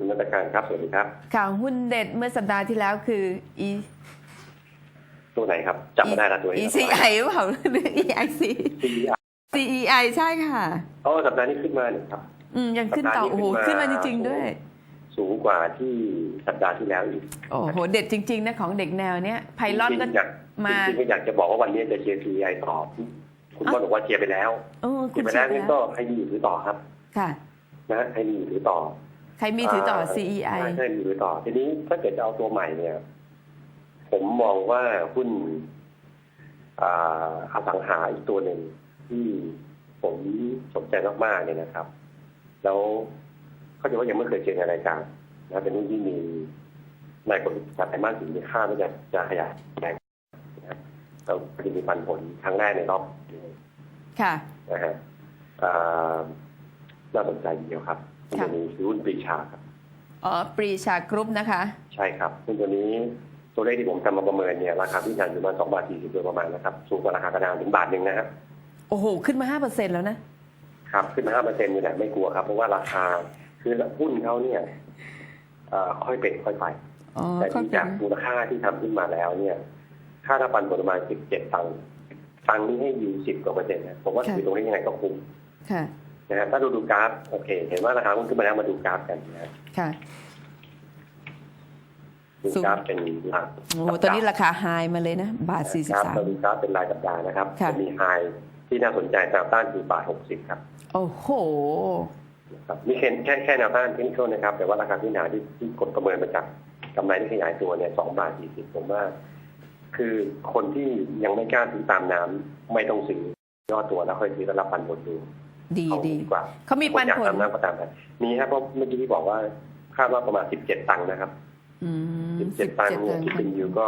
คุณนักการครับ สวัสดีครับ ข่าวหุ้นเด็ดเมื่อสัปดาห์ที่แล้วคือ E ตัวไหนครับจำไม่ได้ละตัวนี้ ECI หรือเปล่าหรือ EIC CEI CEI ใช่ค่ะอ๋อสัปดาห์นี้ขึ้นมาเนี่ยครับ อืมยังขึ้นต่อสัปดาห์นี้โอ้โหขึ้ขึ้นนมามาจริงๆด้วย สูงกว่าที่สัปดาห์ที่แล้วอีก โอ้โห เด็ดจริง ๆ นะของเด็กแนวเนี้ยไพลอนก็จริงๆอยากมาจริงๆก็อยากจะบอกว่าวันนี้จะเชียร์ CEI ต่อคุณก็บอกว่าเชียร์ไปแล้วโอ้เชีคุยณร์ไปเชีแล้ยวร์งั้นแล้ก็วให้มีอยู่ถือต่อครับ ค่ะ นะให้มีอยู่ถือต่อ ใครมีถือต่อา CEI ใช่ให้มีถือต่อ ทีนี้ถ้าเกิดจะเอาตัวใหม่เนี่ย ผมมองว่าหุ้นอ่าอสังหาอีกตัวหนึ่งที่ผมสนใจมากๆเนี่ยนะครับ แล้วเขาจะว่ายังไม่เคยเจอในรายการนะเป็นหุ้นที่มีในผลการไตรมาสสี่มีค่าก็จะจะขยายแรงนะครับแล้วจะมีปันผลครั้งแรกในรอบปีค่ะนะฮะอ่าน่าสนใจทีเดียวครับหุ้นค่ะ ตัวนี้คือหุ้นปรีชาครับอ๋อปรีชากรุ๊ปนะคะ ใช่ครับหุ้นตัวนี้ตัวเลขที่ผมทำมาประเมินเนี่ยราคาที่งานอยู่ประมาณสองบาทสี่สิบโดยประมาณนะครับสูงกว่าราคากระดานถึงบาทหนึ่งนะครับโอ้โห ขึ้นมา5%แล้วนะครับขึ้นมาห้าเปอร์เซ็นต์นี่แหละไม่กลัวครับ เพราะว่าราคาคือหุ้นเขาเนี่ยเอ่อค่อยเป็นค่อยไปอ๋อแต่ก็ดูเป็จากนมูลค่าที่ทำขึ้นมาแล้วเนี่ย ค่าถ้าปันผลประมาณสิบเจ็ดตังค์ตังค์นี้ให้อยู่สิบกว่าเปอร์เซ็นต์นะผมว่าถือตรงนี้ยังไงก็คุ้มค่ะ นะฮะถ้าดูดูกราฟโอเค เห็นว่าราคาหุ้นขึ้นมาแล้วมาดูกราฟกันนะฮะค่ะดูกราฟเป็นหลักโอ้โหตอนนี้ราคาไฮมาเลยนะ บาทครับเราดู43กราฟเป็นรายสัปดาห์นะครับค่ะจะมีไฮที่น่าสนใจแนวต้านคือบาทหกสิบครับ โอ้โหครับนี่แค่แค่แค่แนวต้านเทคนิคนะครับ แต่ว่าราคาที่หนาที่ที่กดประเมินมาจากกำไรที่ขยายตัวเนี่ยสองบาทสี่สิบผมว่า คือคนที่ยังไม่กล้าซื้อตามน้ำไม่ต้องซื้อย่อตัวแล้วค่อยซื้อแล้วรับปันผลดู ดีเอาดีกว่าเขามีปันคอยากผลตามน้ำก็ตามไปมีครับเพราะเมื่อกี้ที่บอกว่าคาดว่าประมาณสิบเจ็ดตังค์นะครับอืมสิบเจ็ดตังค์เนี่ยคิดเป็นยูก็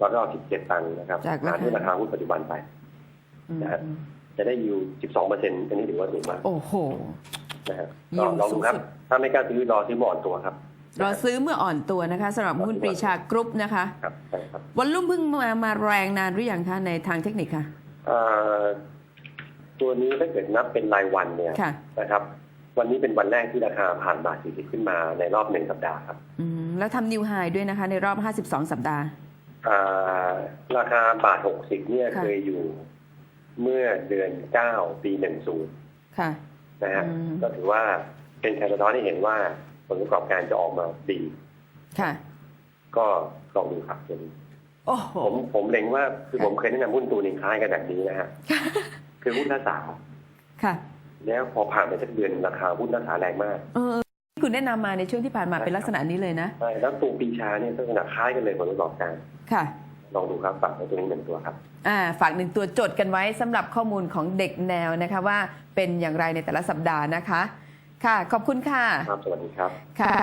ร้อยละสิบเจ็ดตังค์นะครับจากราหารคาด้วยราคาหุ้นปัจจุบันไปอืมนะฮะจะได้ยูสิบสองเปอร์เซ็นต์อันนี้ถือว่าสูงมากโอ้โหนะฮะยิก็วลองดูครับสูงสุดถ้าไม่กล้าซื้อรอซื้อหมอนตัวครับรอซื้อเมื่ออ่อนตัวนะคะสำหรับหุ้นปรีชากรุ๊ปนะคะครับใช่ครับวันรุ่มเพิ่งมามาแรงนานหรือยังคะในทางเทคนิคคะเอ่อ ตัวนี้ถ้าเกิดนับเป็นรายวันเนี่ยค่ะ นะครับ วันนี้เป็นวันแรกที่ราคาผ่านบาทสี่สิบขึ้นมาในรอบหนึ่งสัปดาห์ครับอืมแล้วทำนิวไฮด้วยนะคะ ในรอบ 52 สัปดาห์ อ่าราคาบาทหกสิบเนี่ยค่ะ เคยอยู่เมื่อเดือนเก้าปีหนึ่งศูนย์ค่ะ นะฮะอืม ก็ถือว่าเป็นการสะท้อนให้เห็นว่าผลประกอบการจะออกมาดี ค่ะ ก็ลองดูครับตัวนี้โอ้โห ผมผมเล็งว่าคือค่ะ ผมเคยแนะนำหุ้นตัวหนึ่งคล้ายกันแบบนี้นะฮะ คือหุ้นหน้าสาวค่ะ แล้วพอผ่านไปสักเดือนราคาหุ้นหน้าสาวแรงมาก เออที่คุณแนะนำมาในช่วงที่ผ่านมาเป็นลักษณะนี้เลยนะใช่แล้วตัวปีชาเนี่ยลักษณะคล้ายกันเลยผลประกอบการค่ะลองดูครับฝากไว้ตัวนี้หนึ่งตัวครับอ่าฝากหนึ่งตัวจดกันไว้สำหรับข้อมูลของเด็กแนวนะคะว่าเป็นอย่างไรในแต่ละสัปดาห์นะคะ ค่ะ ขอบคุณค่ะครับสวัสดีครับค่ะ